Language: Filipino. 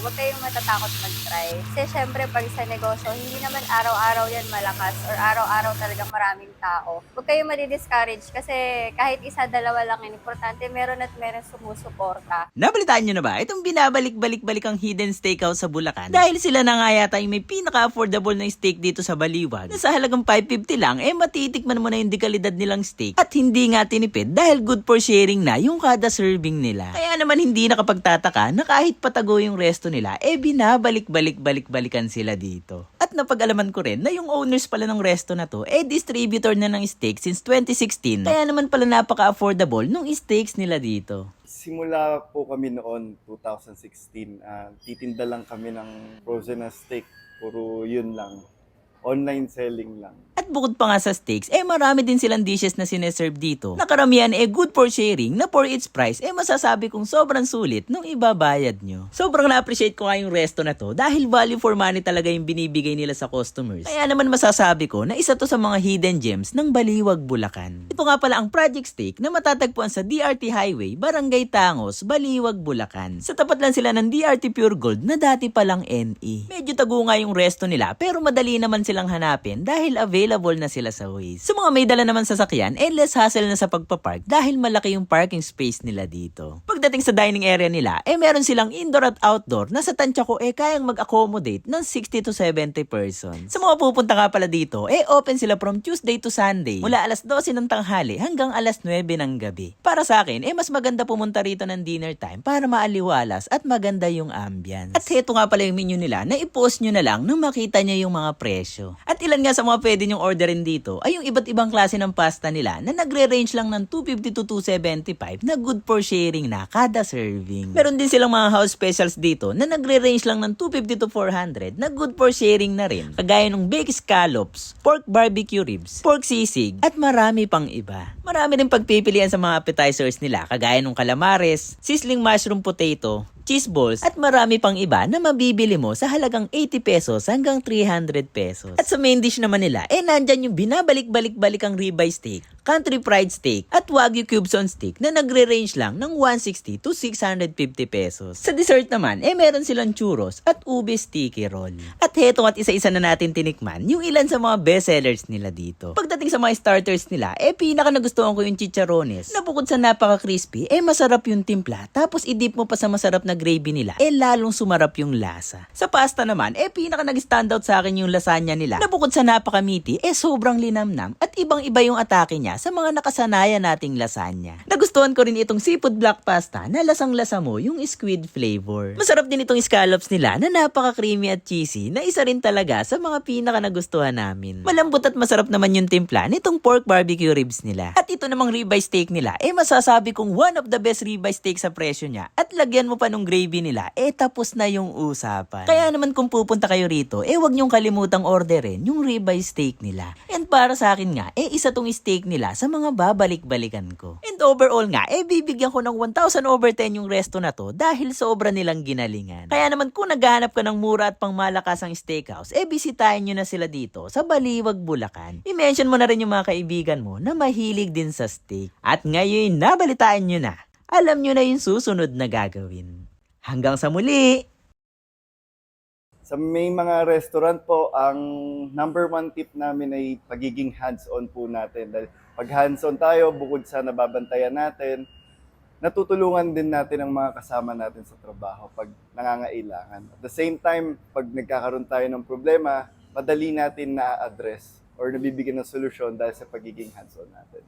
Huwag kayong matatakot mag-try. Kasi syempre, pag sa negosyo, hindi naman araw-araw yan malakas or araw-araw talagang maraming tao. Huwag kayong madi-discourage kasi kahit isa, dalawa lang yun. Importante, meron at meron sumusuporta. Nabalitaan nyo na ba itong binabalik-balik-balik ang hidden steakhouse sa Bulacan? Dahil sila na nga yata yung may pinaka-affordable na steak dito sa Baliwag na sa halagang 550 lang, eh matitikman mo na yung dekalidad nilang steak at hindi nga tinipid dahil good for sharing na yung kada serving nila. Kaya naman hindi nakapagtataka na kahit patago yung resto nila, eh binabalik-balik-balik-balikan sila dito. At napag-alaman ko rin na yung owners pala ng resto na to, eh distributor na ng steak since 2016. Kaya naman pala napaka-affordable nung steaks nila dito. Simula po kami noon, 2016, ah, titinda lang kami ng frozen na steak. Puro yun lang. Online selling lang. At bukod pa nga sa steaks, eh marami din silang dishes na sineserve dito. Nakaramihan eh good for sharing na for its price, eh masasabi kong sobrang sulit nung ibabayad nyo. Sobrang na-appreciate ko nga yung resto na to dahil value for money talaga yung binibigay nila sa customers. Kaya naman masasabi ko na isa to sa mga hidden gems ng Baliwag, Bulacan. Ito nga pala ang Project Steak na matatagpuan sa DRT Highway, Barangay Tangos, Baliwag, Bulacan. Sa tapat lang sila ng DRT Pure Gold na dati palang NE. Medyo tago nga yung resto nila pero madali naman silang hanapin dahil available na sila sa Waze. Sa mga may dala naman sasakyan, eh less hassle na sa pagpapark dahil malaki yung parking space nila dito. Pagdating sa dining area nila, eh meron silang indoor at outdoor na sa tansya ko eh kayang mag-accommodate ng 60 to 70 persons. Sa mga pupunta nga pala dito, eh open sila from Tuesday to Sunday mula alas 12 ng tanghali hanggang alas 9 ng gabi. Para sa akin, eh mas maganda pumunta rito ng dinner time para maaliwalas at maganda yung ambience. At heto nga pala yung menu nila na i-post nyo na lang nung makita nyo yung mga presyo. At ilan nga sa mga pwede nyong orderin dito ay yung iba't ibang klase ng pasta nila na nagre-range lang ng 250 to 275 na good for sharing na kada serving. Meron din silang mga house specials dito na nagre-range lang ng 250 to 400 na good for sharing na rin. Kagaya ng baked scallops, pork barbecue ribs, pork sisig, at marami pang iba. Marami rin pagpipilian sa mga appetizers nila kagaya ng calamares, sizzling mushroom potato, cheese balls, at marami pang iba na mabibili mo sa halagang 80 pesos hanggang 300 pesos. At sa main dish naman nila, eh nandyan yung binabalik-balik-balik ang ribeye steak, country fried steak, at wagyu cubes on steak na nagre-range lang ng 160 to 650 pesos. Sa dessert naman, eh meron silang churros at ube sticky roll. At heto at isa-isa na natin tinikman yung ilan sa mga bestsellers nila dito. Pagdating sa mga starters nila, eh pinaka nagustuhan ko yung chicharones na bukod sa napaka-crispy, eh masarap yung timpla. Tapos idip mo pa sa masarap na gravy nila, eh lalong sumarap yung lasa. Sa pasta naman, eh pinaka nag-standout sa akin yung lasagna nila na bukod sa napaka-meaty, eh sobrang linamnam at ibang-iba yung atake niya sa mga nakasanayan nating lasagna. Nagustuhan ko rin itong seafood black pasta na lasang-lasa mo yung squid flavor. Masarap din itong scallops nila na napaka-creamy at cheesy na isa rin talaga sa mga pinaka nagustuhan namin. Malambot at masarap naman yung timpla nitong pork barbecue ribs nila. At ito namang ribeye steak nila, eh masasabi kong one of the best ribeye steak sa presyo niya. At lagyan mo pa nung gravy nila, eh tapos na yung usapan. Kaya naman kung pupunta kayo rito, eh wag niyong kalimutang orderin yung ribeye steak nila. Para sa akin nga, eh isa tong steak nila sa mga babalik-balikan ko. And overall nga, eh bibigyan ko ng 1,000 over 10 yung resto na to dahil sobra nilang ginalingan. Kaya naman kung naghahanap ka ng mura at pangmalakasang steakhouse, eh bisitahin nyo na sila dito sa Baliwag, Bulacan. I-mention mo na rin yung mga kaibigan mo na mahilig din sa steak. At ngayon, nabalitaan nyo na. Alam nyo na yung susunod na gagawin. Hanggang sa muli! Sa may mga restaurant po, ang number one tip namin ay pagiging hands-on po natin. Dahil pag hands-on tayo, bukod sa nababantayan natin, natutulungan din natin ang mga kasama natin sa trabaho pag nangangailangan. At the same time, pag nagkakaroon tayo ng problema, madali natin na-address or nabibigyan ng solusyon dahil sa pagiging hands-on natin.